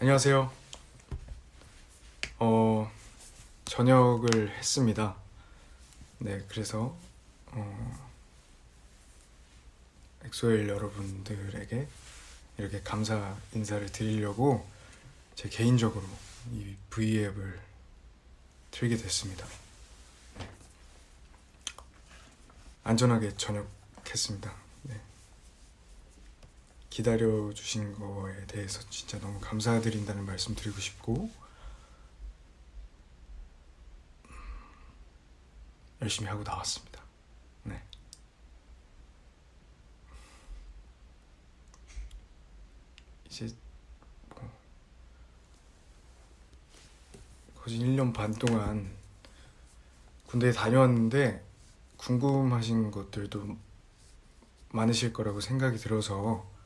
안녕하세요. 어, 전역을 했습니다. 네, 그래서 어, 엑소엘 여러분들에게 이렇게 감사 인사를 드리려고 제 개인적으로 이 V앱을 틀게 됐습니다. 네. 안전하게 전역했습니다. 네. 기다려 주신 거에 대해서 진짜 너무 감사드린다는 말씀 드리고 싶고 열심히 하고 나왔습니다. 네. 이제 뭐 거진 1년 반 동안 군대에 다녀왔는데 궁금하신 것들도 많으실 거라고 생각이 들어서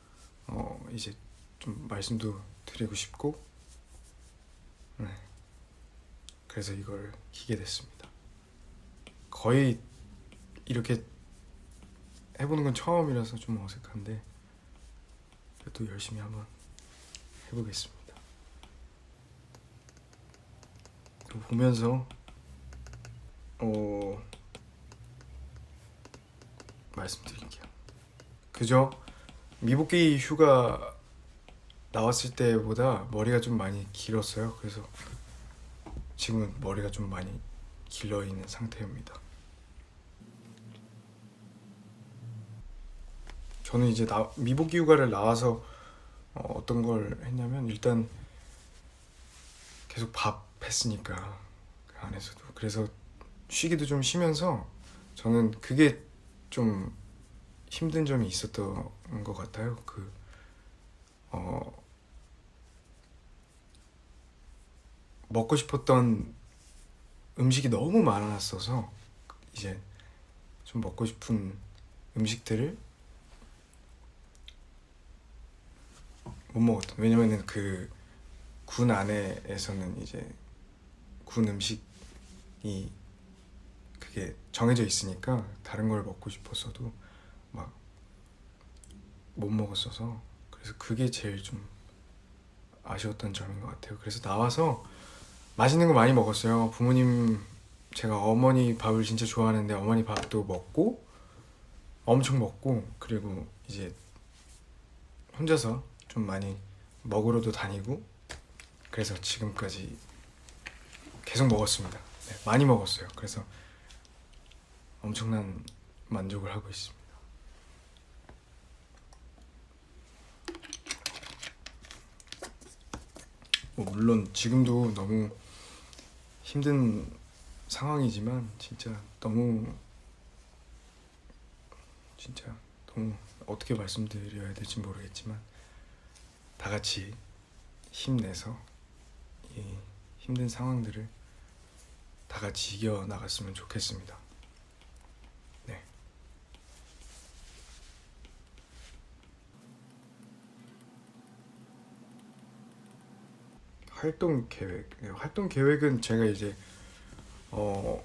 어 이제 좀 말씀도 드리고 싶고 네. 그래서 이걸 키게 됐습니다. 거의 이렇게 해보는 건 처음이라서 좀 어색한데 그래도 열심히 한번 해보겠습니다. 보면서 어 말씀드릴게요. 그저 미복귀 휴가 나왔을 때보다 머리가 좀 많이 길었어요. 그래서 지금은 머리가 좀 많이 길러 있는 상태입니다. 저는 이제 나, 미복귀 휴가를 나와서 어, 어떤 걸 했냐면 일단 계속 밥 했으니까 그 안에서도 그래서 쉬기도 좀 쉬면서 저는 그게 좀 힘든 점이 있었던 것 같아요. 그 어, 먹고 싶었던 음식이 너무 많았어서 이제 좀 먹고 싶은 음식들을 못 먹었던 왜냐면은 그 군 안에에서는 이제 군 음식이 그게 정해져 있으니까 다른 걸 먹고 싶었어도 막 못 먹었어서 그래서 그게 제일 좀 아쉬웠던 점인 것 같아요. 그래서 나와서 맛있는 거 많이 먹었어요. 부모님 제가 어머니 밥을 진짜 좋아하는데 어머니 밥도 먹고 엄청 먹고 그리고 이제 혼자서 좀 많이 먹으러도 다니고 그래서 지금까지 계속 먹었습니다. 네, 많이 먹었어요. 그래서 엄청난 만족을 하고 있습니다. 물론 지금도 너무 힘든 상황이지만 진짜 너무 진짜 너무 어떻게 말씀드려야 될지 모르겠지만 다 같이 힘내서 이 힘든 상황들을 다 같이 이겨 나갔으면 좋겠습니다. 네. 활동 계획. 네, 활동 계획은 제가 이제 어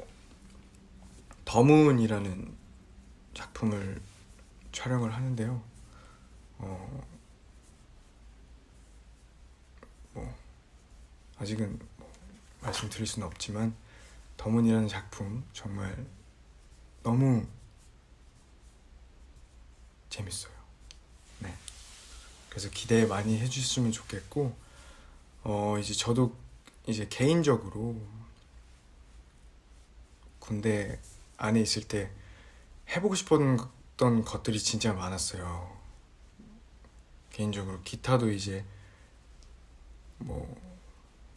더문이라는 작품을 촬영을 하는데요. 어, 뭐 아직은 뭐 말씀드릴 수는 없지만 더문이라는 작품 정말 너무 재밌어요. 네. 그래서 기대 많이 해주셨으면 좋겠고 어 이제 저도 이제 개인적으로 군대 안에 있을 때 해보고 싶었던 것들이 진짜 많았어요. 개인적으로 기타도 이제 뭐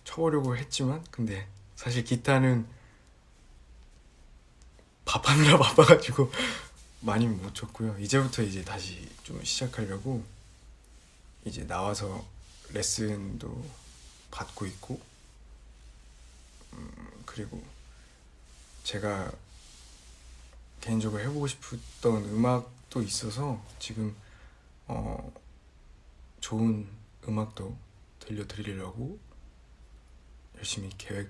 쳐보려고 했지만 근데 사실 기타는 밥하느라 바빠가지고 많이 못 쳤고요. 이제부터 이제 다시 좀 시작하려고 이제 나와서 레슨도 받고 있고 음, 그리고 제가 개인적으로 해보고 싶었던 음악도 있어서 지금 어 좋은 음악도 들려드리려고 열심히 계획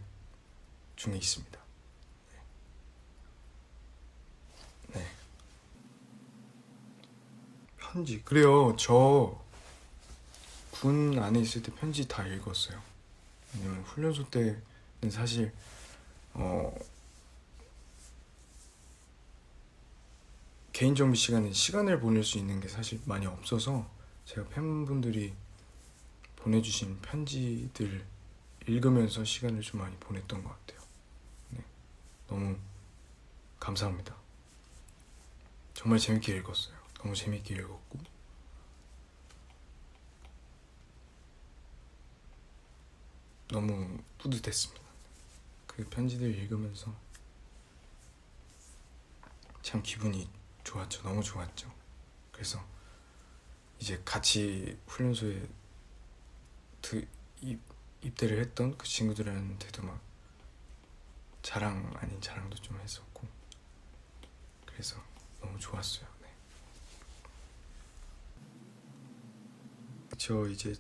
중에 있습니다. 네. 네. 편지 그래요. 저 군 안에 있을 때 편지 다 읽었어요. 왜냐면 훈련소 때는 사실 어 개인 정비 시간에 시간을 보낼 수 있는 게 사실 많이 없어서 제가 팬분들이 보내주신 편지들 읽으면서 시간을 좀 많이 보냈던 것 같아요. 네, 너무 감사합니다. 정말 재밌게 읽었어요. 너무 재밌게 읽었고 너무 뿌듯했습니다. 그 편지들 읽으면서 참 기분이 좋았죠. 너무 좋았죠. 그래서 이제 같이 훈련소에 드, 입, 입대를 했던 그 친구들한테도 막 자랑 아닌 자랑도 좀 했었고 그래서 너무 좋았어요. 네. 저 이제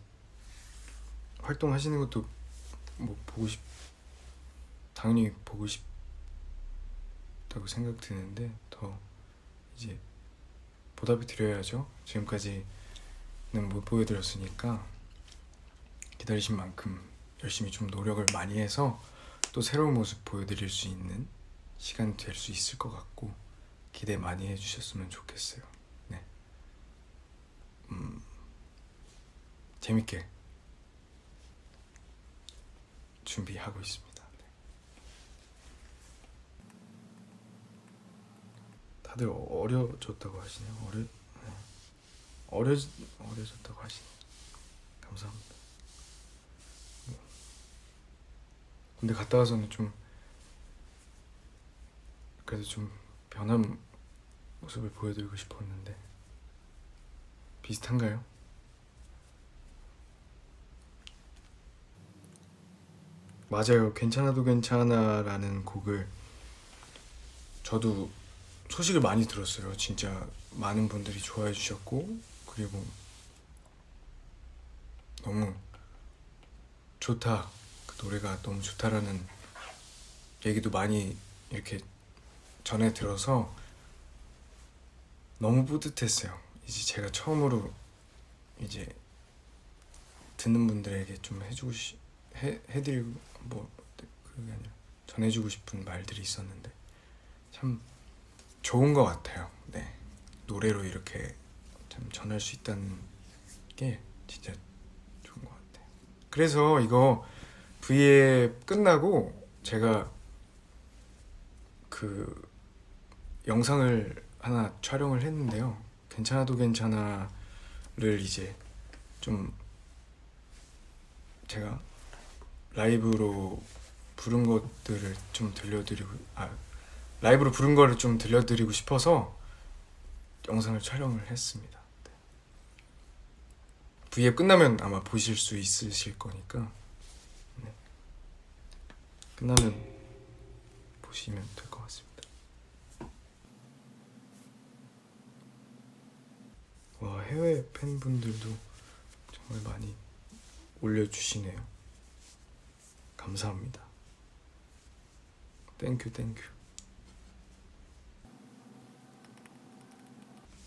활동하시는 것도 뭐 보고 싶 당연히 보고 싶다고 생각 드는데 더 이제 보답을 드려야죠. 지금까지는 못 보여드렸으니까 기다리신 만큼 열심히 좀 노력을 많이 해서 또 새로운 모습 보여드릴 수 있는 시간 될 수 있을 것 같고 기대 많이 해주셨으면 좋겠어요. 네. 음, 재밌게 준비하고 있습니다. 네. 다들 어려졌다고 하시네요. 어려 네. 어려 어려졌다고 하시네. 감사합니다. 뭐. 근데 갔다 와서는 좀 그래도 좀 변한 모습을 보여드리고 싶었는데 비슷한가요? 맞아요. 괜찮아도 괜찮아라는 곡을 저도 소식을 많이 들었어요. 진짜 많은 분들이 좋아해 주셨고 그리고 너무 좋다. 그 노래가 너무 좋다라는 얘기도 많이 이렇게 전해 들어서 너무 뿌듯했어요. 이제 제가 처음으로 이제 듣는 분들에게 좀 해주고 싶해 해드리고 뭐 그게 아니라 전해주고 싶은 말들이 있었는데 참 좋은 것 같아요. 네 노래로 이렇게 참 전할 수 있다는 게 진짜 좋은 것 같아요. 그래서 이거 V에 끝나고 제가 그 영상을 하나 촬영을 했는데요. 괜찮아도 괜찮아를 이제 좀 제가 라이브로 부른 것들을 좀 들려드리고 아 라이브로 부른 거를 좀 들려드리고 싶어서 영상을 촬영을 했습니다. 네. V앱 끝나면 아마 보실 수 있으실 거니까 네. 끝나면 보시면 될 것 같습니다. 와 해외 팬분들도 정말 많이 올려주시네요. 감사합니다. 땡큐 땡큐.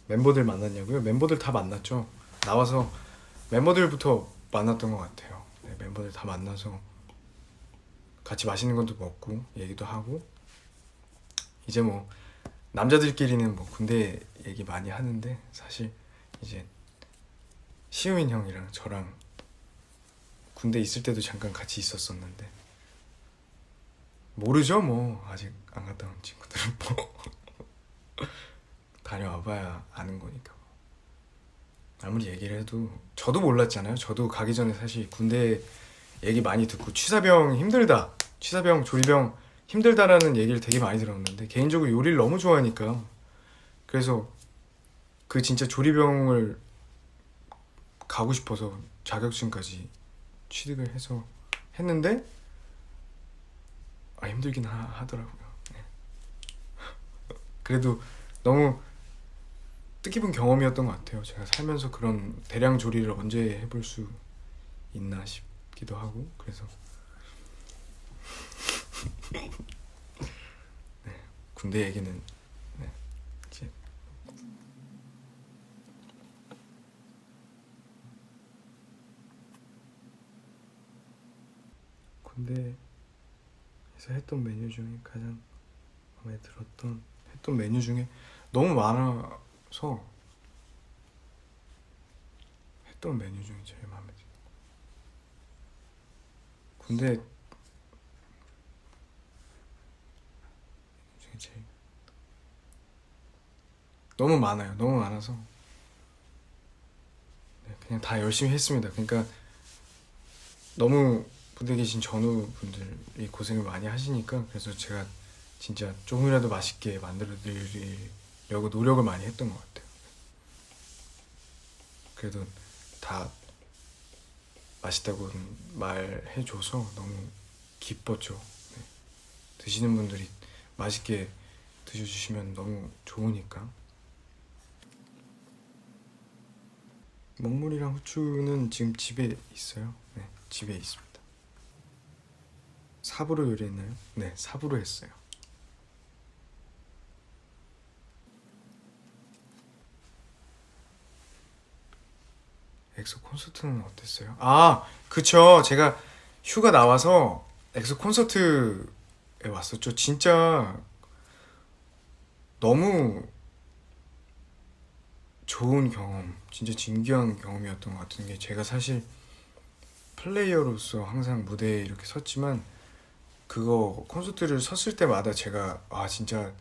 멤버들 만났냐고요? 멤버들 다 만났죠. 나와서 멤버들부터 만났던 것 같아요. 네, 멤버들 다 만나서 같이 맛있는 것도 먹고 얘기도 하고 이제 뭐 남자들끼리는 뭐 군대 얘기 많이 하는데 사실 이제 시우민 형이랑 저랑 군대 있을 때도 잠깐 같이 있었었는데. 모르죠 뭐. 아직 안 갔다 온 친구들은 뭐. 다녀와봐야 아는 거니까 뭐. 아무리 얘기를 해도 저도 몰랐잖아요. 저도 가기 전에 사실 군대 얘기 많이 듣고 취사병 힘들다 취사병 조리병 힘들다라는 얘기를 되게 많이 들었는데 개인적으로 요리를 너무 좋아하니까. 그래서 그 진짜 조리병을 가고 싶어서 자격증까지 취득을 해서 했는데 아 힘들긴 하, 더라고요 네. 그래도 너무 뜻깊은 경험이었던 것 같아요. 제가 살면서 그런 대량 조리를 언제 해볼 수 있나 싶기도 하고 그래서 네, 군대 얘기는 네, 이제 군대에서 했던 메뉴 중에 가장 마음에 들었던 했던 메뉴 중에 너무 많아서 했던 메뉴 중에 제일 마음에 들어요. 군대 중에 제일 너무 많아요. 너무 많아서 네, 그냥 다 열심히 했습니다. 그러니까 너무 부대에 계신 전우 분들이 고생을 많이 하시니까 그래서 제가 진짜 조금이라도 맛있게 만들어 드리려고 노력을 많이 했던 것 같아요. 그래도 다 맛있다고 말해줘서 너무 기뻤죠. 네. 드시는 분들이 맛있게 드셔주시면 너무 좋으니까. 먹물이랑 후추는 지금 집에 있어요. 네, 집에 있습니다. 삽으로 요리했나요? 네, 삽으로 했어요. 엑소 콘서트는 어땠어요? 아, 그쵸. 제가 휴가 나와서 엑소 콘서트에 왔었죠. 진짜 너무 좋은 경험, 진짜 진귀한 경험이었던 것 같은 게 제가 사실 플레이어로서 항상 무대에 이렇게 섰지만 그거 콘서트를 섰을 때마다 제가 아 진짜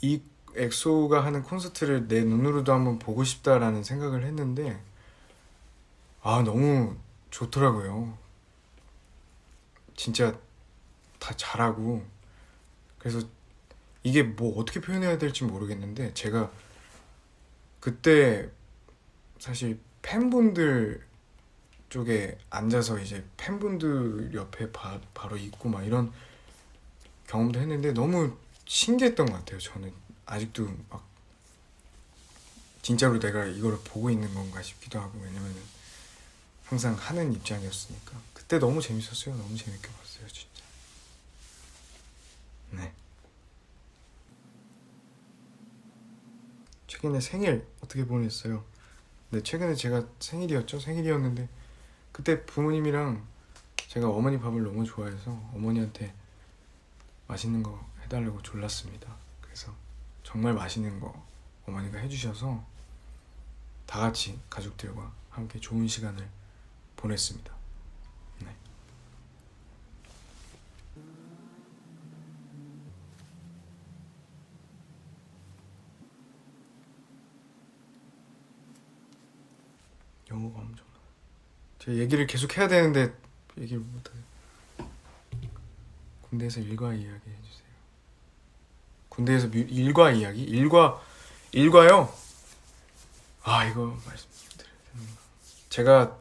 이 엑소가 하는 콘서트를 내 눈으로도 한번 보고 싶다라는 생각을 했는데 아 너무 좋더라고요. 진짜 다 잘하고 그래서 이게 뭐 어떻게 표현해야 될지 모르겠는데 제가 그때 사실 팬분들 쪽에 앉아서 이제 팬분들 옆에 바, 바로 있고 막 이런 경험도 했는데 너무 신기했던 것 같아요. 저는 아직도 막 진짜로 내가 이걸 보고 있는 건가 싶기도 하고 왜냐면은 항상 하는 입장이었으니까 그때 너무 재밌었어요. 너무 재밌게 봤어요, 진짜. 네. 최근에 생일 어떻게 보냈어요? 네, 최근에 제가 생일이었죠. 생일이었는데 그때 부모님이랑 제가 어머니 밥을 너무 좋아해서 어머니한테 맛있는 거 해달라고 졸랐습니다. 그래서 정말 맛있는 거 어머니가 해주셔서 다 같이 가족들과 함께 좋은 시간을 보냈습니다. 네. 영어가 엄청 제가 얘기를 계속 해야 되는데 얘기를 못해요. 군대에서 일과 이야기 해주세요. 군대에서 미- 일과 이야기? 일과 일과요? 아 이거 말씀드려야 되는가? 제가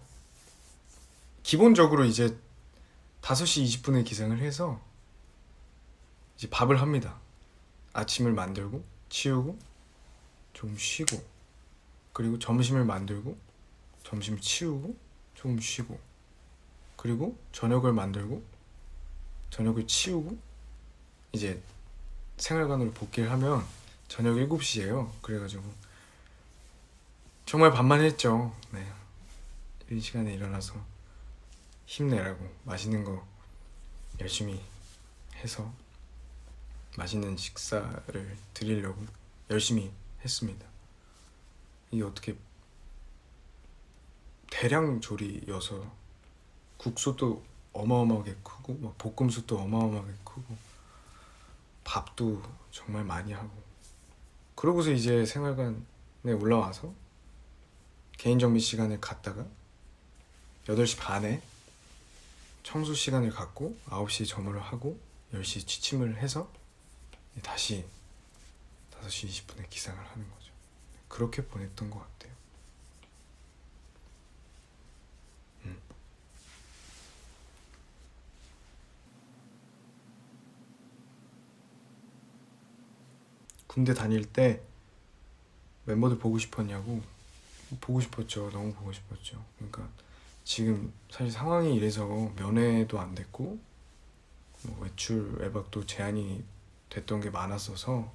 기본적으로 이제 5시 20분에 기상을 해서 이제 밥을 합니다. 아침을 만들고 치우고 좀 쉬고 그리고 점심을 만들고 점심 치우고 좀 쉬고 그리고 저녁을 만들고 저녁을 치우고 이제 생활관으로 복귀를 하면 저녁 7시예요. 그래가지고 정말 반만 했죠. 네. 이 시간에 일어나서 힘내라고 맛있는 거 열심히 해서 맛있는 식사를 드리려고 열심히 했습니다. 이게 어떻게 대량 조리여서 국수도 어마어마하게 크고 막 볶음수도 어마어마하게 크고 밥도 정말 많이 하고 그러고서 이제 생활관에 올라와서 개인 정비 시간을 갖다가 8시 반에 청소 시간을 갖고 9시에 점호를 하고 10시에 취침을 해서 다시 5시 20분에 기상을 하는 거죠. 그렇게 보냈던 것 같아요. 군대 다닐 때 멤버들 보고 싶었냐고 보고 싶었죠. 너무 보고 싶었죠. 그러니까 지금 사실 상황이 이래서 면회도 안 됐고 뭐 외출 외박도 제한이 됐던 게 많았어서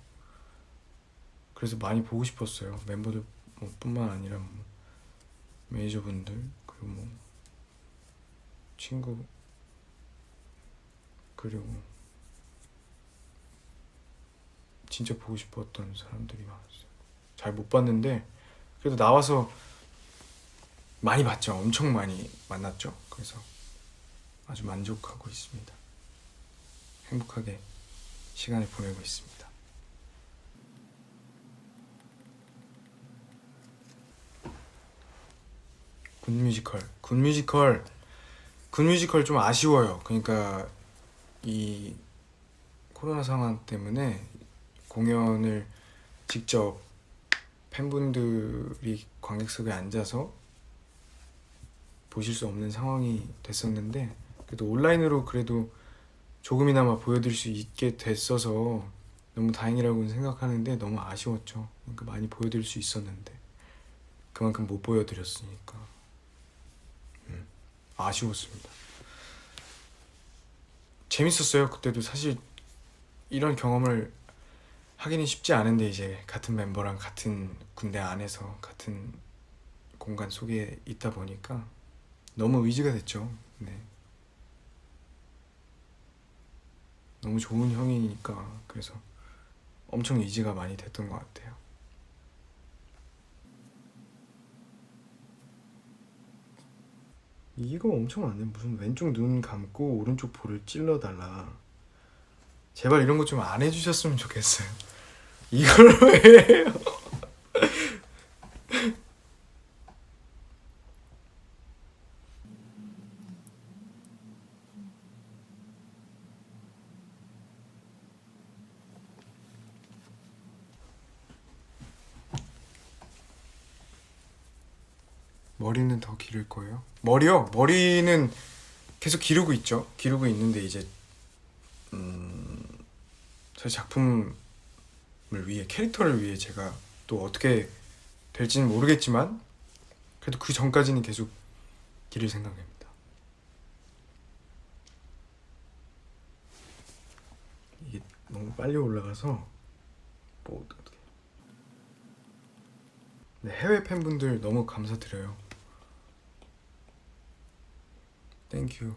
그래서 많이 보고 싶었어요. 멤버들 뭐 뿐만 아니라 뭐 매니저분들 그리고 뭐 친구 그리고 진짜 보고 싶었던 사람들이 많았어요. 잘 못 봤는데 그래도 나와서 많이 봤죠. 엄청 많이 만났죠. 그래서 아주 만족하고 있습니다. 행복하게 시간을 보내고 있습니다. 군 뮤지컬, 군 뮤지컬, 군 뮤지컬 좀 아쉬워요. 그러니까 이 코로나 상황 때문에 공연을 직접 팬분들이 관객석에 앉아서 보실 수 없는 상황이 됐었는데 그래도 온라인으로 그래도 조금이나마 보여드릴 수 있게 됐어서 너무 다행이라고 생각하는데 너무 아쉬웠죠. 그러니까 많이 보여드릴 수 있었는데 그만큼 못 보여드렸으니까 음, 아쉬웠습니다. 재밌었어요. 그때도 사실 이런 경험을 하기는 쉽지 않은데 이제 같은 멤버랑 같은 군대 안에서 같은 공간 속에 있다 보니까 너무 의지가 됐죠. 네. 너무 좋은 형이니까 그래서 엄청 의지가 많이 됐던 것 같아요. 이거 엄청 많네. 무슨 왼쪽 눈 감고 오른쪽 볼을 찔러 달라. 제발 이런 거 좀 안 해주셨으면 좋겠어요. 이걸 왜 해요? 머리는 더 기를 거예요? 머리요? 머리는 계속 기르고 있죠. 기르고 있는데 이제 음, 저희 작품을 위해 캐릭터를 위해 제가 또 어떻게 될지는 모르겠지만 그래도 그 전까지는 계속 기를 생각입니다. 이게 너무 빨리 올라가서 뭐 어떻게? 네, 해외 팬분들 너무 감사드려요. 땡큐.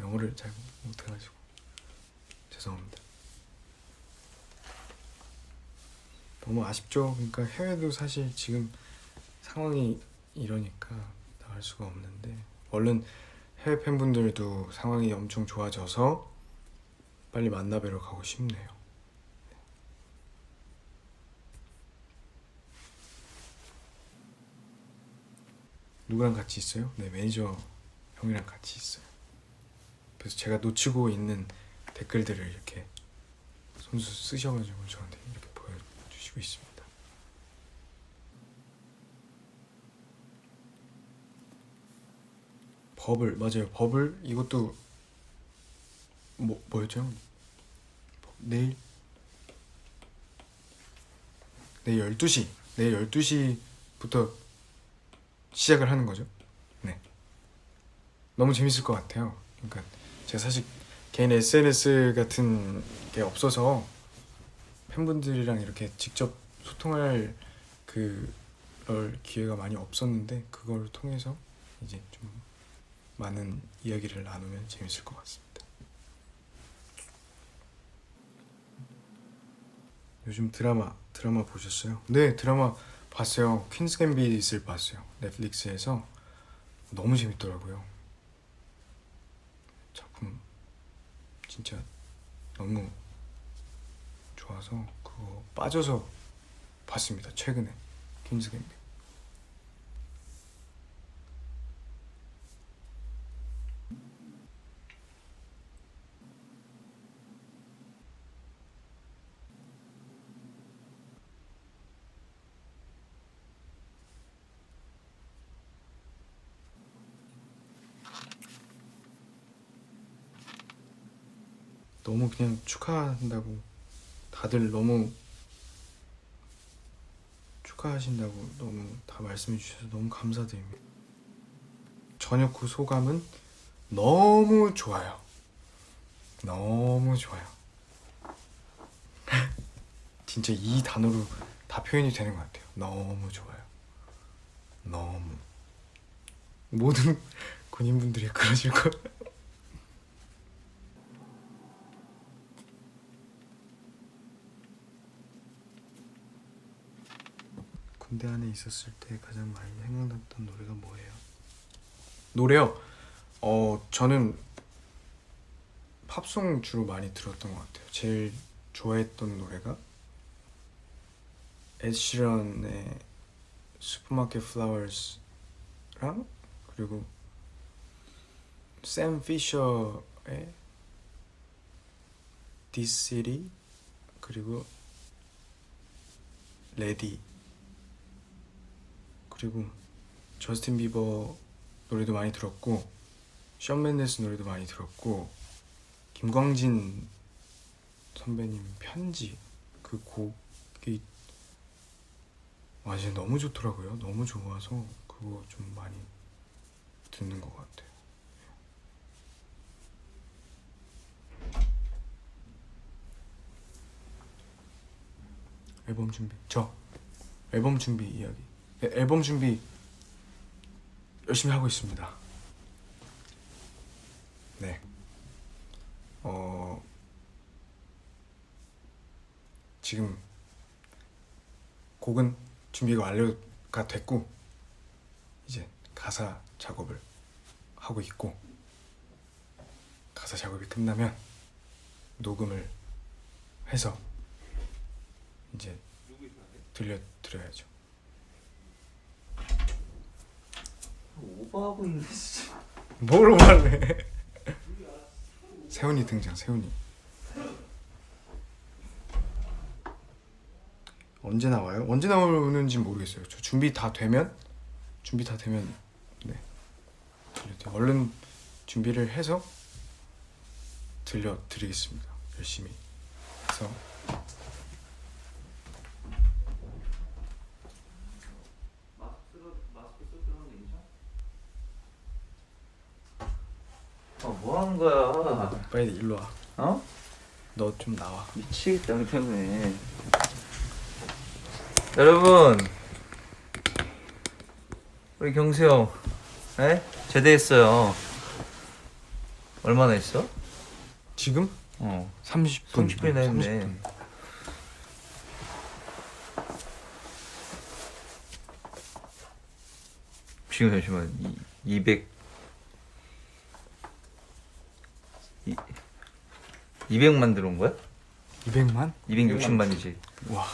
영어를 잘 못해가지고 죄송합니다. 너무 아쉽죠. 그러니까 해외도 사실 지금 상황이 이러니까 나갈 수가 없는데 얼른 해외 팬분들도 상황이 엄청 좋아져서 빨리 만나뵈러 가고 싶네요. 누구랑 같이 있어요? 네 매니저 형이랑 같이 있어요. 그래서 제가 놓치고 있는 댓글들을 이렇게 손수 쓰셔가지고 저한테 이렇게 주시고 있습니다. 버블 맞아요. 버블 이것도 뭐 뭐였죠? 내일 내일 12시 내일 12시부터 시작을 하는 거죠. 네. 너무 재밌을 것 같아요. 그러니까 제가 사실 개인 SNS 같은 게 없어서 팬분들이랑 이렇게 직접 소통할 그럴 기회가 많이 없었는데 그걸 통해서 이제 좀 많은 이야기를 나누면 재밌을 것 같습니다. 요즘 드라마 드라마 보셨어요? 네 드라마 봤어요. 퀸스 갬빗을 봤어요. 넷플릭스에서 너무 재밌더라고요. 작품 진짜 너무 좋아서 그거 빠져서 봤습니다. 최근에 갬빗. 너무 그냥 축하한다고 다들 너무 축하하신다고 너무 다 말씀해 주셔서 너무 감사드립니다. 저녁 후 소감은 너무 좋아요. 너무 좋아요. 진짜 이 단어로 다 표현이 되는 것 같아요. 너무 좋아요. 너무 모든 군인분들이 그러실 거예요. 군대 안에 있었을 때 가장 많이 생각났던 노래가 뭐예요? 노래요? 어 저는 팝송 주로 많이 들었던 것 같아요. 제일 좋아했던 노래가 에시런의 슈퍼마켓 플라워스랑 그리고 샘 피셔의 This City 그리고 레디 그리고 저스틴 비버 노래도 많이 들었고 션 맨데스 노래도 많이 들었고 김광진 선배님 편지 그 곡이 와 진짜 너무 좋더라고요. 너무 좋아서 그거 좀 많이 듣는 것 같아요. 앨범 준비. 저. 앨범 준비 이야기. 네, 앨범 준비 열심히 하고 있습니다 네 어, 지금 곡은 준비가 완료가 됐고 이제 가사 작업을 하고 있고 가사 작업이 끝나면 녹음을 해서 이제 들려드려야죠. 오버하고 있네 진짜. 뭐로 말해? 세훈이 등장. 세훈이. 언제 나와요? 언제 나오는지 모르겠어요. 저 준비 다 되면 준비 다 되면 네 들려드려. 얼른 준비를 해서 들려드리겠습니다. 열심히 해서 아 뭐 하는 거야? 빨리 일로 와. 어? 너 좀 나와. 미치겠다 그 때문에. 여러분, 우리 경수 형, 에? 제대했어요. 얼마나 했어? 지금 어. 30분. 30분이나 했네. 30분. 지금 잠시만 이, 200 이, 200만 들어온 거야? 200만? 260만이지. 와.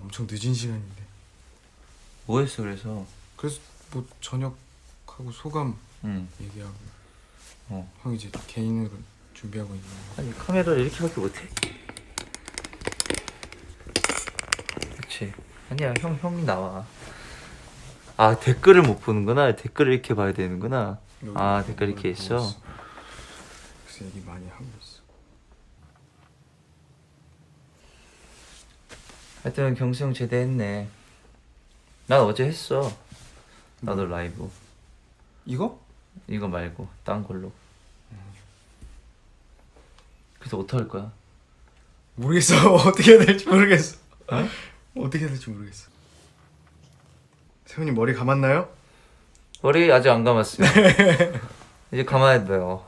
엄청 늦은 시간인데. 뭐 했어 그래서? 그래서 뭐 저녁하고 소감 응. 얘기하고 어. 형 이제 개인으로 준비하고 있는 거. 아니 카메라를 이렇게밖에 못해? 그렇지. 아니야 형 형이 나와. 아 댓글을 못 보는구나. 댓글을 이렇게 봐야 되는구나. 아 댓글 이렇게 있어. 그래서 얘기 많이 하고 있어. 하여튼 경수 형 제대했네. 난 어제 했어. 나도 라이브. 이거? 이거 말고 딴 걸로. 그래서 어떻게 할 거야? 모르겠어. 어떻게 해야 될지 모르겠어. 어떻게 해야 될지 모르겠어. 세훈이 머리 감았나요? 머리 아직 안 감았어요. 이제 감아야 돼요.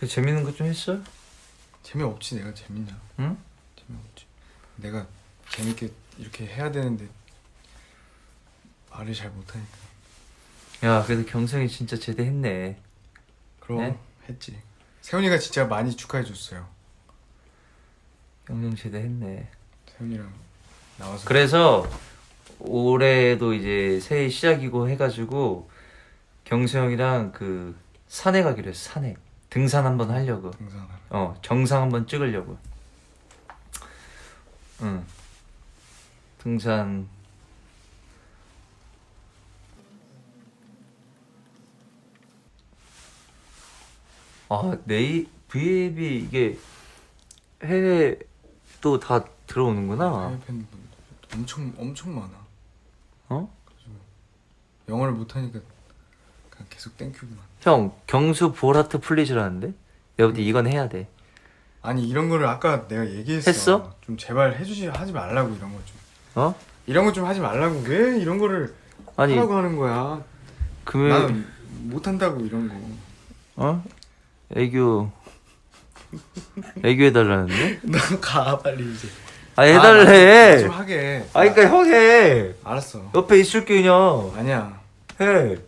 그 재밌는 거 좀 했어? 재미없지 내가 재밌냐? 응? 재미없지. 내가 재밌게 이렇게 해야 되는데 말을 잘 못하니까. 야, 그래도 경성이 진짜 제대했네. 그럼 네? 했지. 세훈이가 진짜 많이 축하해 줬어요. 경성 제대했네. 세훈이랑 나와서 그래서 올해도 이제 새해 시작이고 해가지고 경수 형이랑 그 산에 가기로 했어. 산에 등산 한번 하려고. 등산하러. 어 정상 한번 찍으려고. 응. 등산. 아 네이 V앱이 이게 해외 또 다 들어오는구나. 해외 팬분들 엄청 엄청 많아. 어? 영어를 못하니까 그냥 계속 땡큐구만. 형 경수 볼하트 플리즈라는데 내가 볼때 이건 해야 돼. 아니 이런 거를 아까 내가 얘기했어. 했어? 좀 제발 해주지 하지 말라고 이런 거 좀. 어? 이런 거 좀 하지 말라고 왜 이런 거를 아니 하라고 하는 거야. 금요일 나는 못한다고 이런 거. 어? 애교 애교 해달라는데? 너 가 빨리 이제. 아 해달래. 좀 하게. 아 그니까 형 해. 알았어. 옆에 있을게 그냥. 아니야. 해.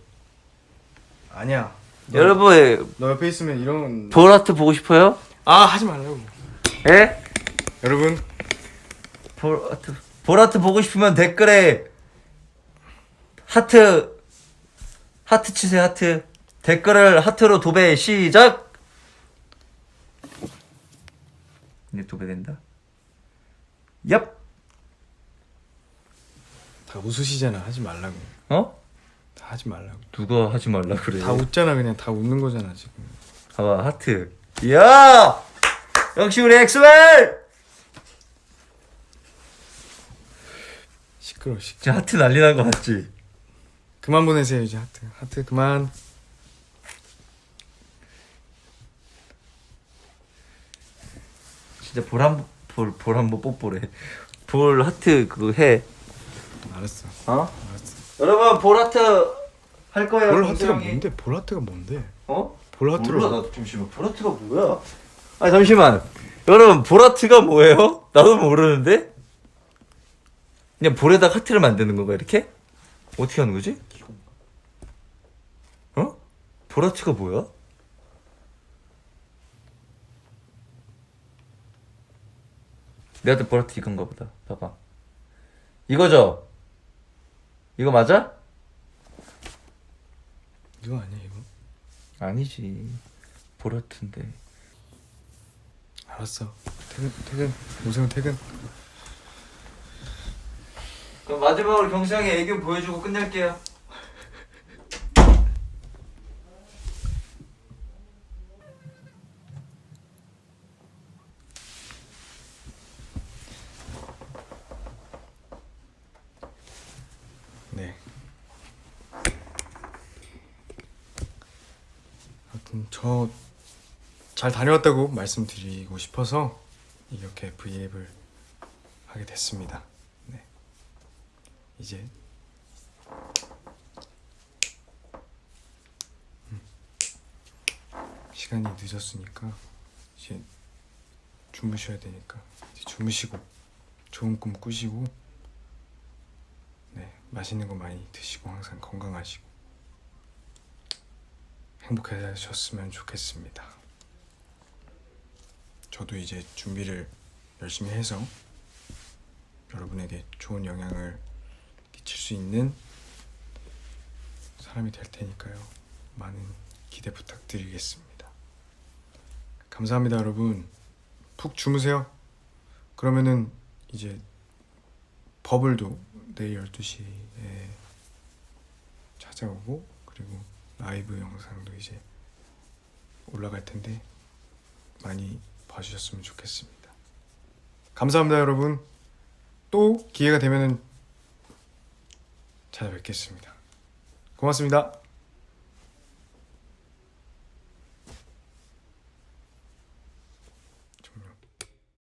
아니야. 너, 여러분 너 옆에 있으면 이런. 보라트 보고 싶어요? 아 하지 말라고. 예? 여러분 보라트 보라트 보고 싶으면 댓글에 하트 하트 치세요 하트 댓글을 하트로 도배 시작 이제 도배된다 얍 다 웃으시잖아. 하지 말라고. 어? 다 하지 말라고. 누가 하지 말라 그래 다 웃잖아 그냥 다 웃는 거잖아 지금. 봐봐 하트 이야 역시 우리 엑스맨 시끄러 시. 진짜 하트 난리 난거 맞지? 그만 보내세요 이제 하트. 하트 그만. 진짜 볼한 볼 한번 뽀뽀래 볼 하트 그거 해 알았어. 어? 알았어. 여러분 볼 하트 할 거예요. 볼 하트가 형이. 뭔데? 볼 하트가 뭔데? 어? 볼 하트로. 몰라 나도 잠시만 볼 하트가 뭐야? 아 잠시만. 여러분 볼 하트가 뭐예요? 나도 모르는데. 그냥 볼에다 하트를 만드는 건가 이렇게? 어떻게 하는 거지? 어? 볼 하트가 뭐야? 내가 때 볼하트 이건가 보다. 봐봐. 이거죠? 이거 맞아? 이거 아니야 이거? 아니지. 보라트인데. 알았어. 퇴근 퇴근. 오세훈 퇴근. 그럼 마지막으로 경수 형이 애교 보여주고 끝낼게요. 네. 하여튼 저 잘 다녀왔다고 말씀드리고 싶어서 이렇게 브이앱을 하게 됐습니다. 네. 이제 음. 시간이 늦었으니까 이제 주무셔야 되니까 이제 주무시고 좋은 꿈 꾸시고 네, 맛있는 거 많이 드시고 항상 건강하시고 행복하셨으면 좋겠습니다. 저도 이제 준비를 열심히 해서 여러분에게 좋은 영향을 끼칠 수 있는 사람이 될 테니까요. 많은 기대 부탁드리겠습니다. 감사합니다, 여러분. 푹 주무세요. 그러면은 이제 버블도 내일 12시에 찾아오고 그리고 라이브 영상도 이제 올라갈 텐데 많이 봐주셨으면 좋겠습니다. 감사합니다, 여러분. 또 기회가 되면은 찾아뵙겠습니다. 고맙습니다.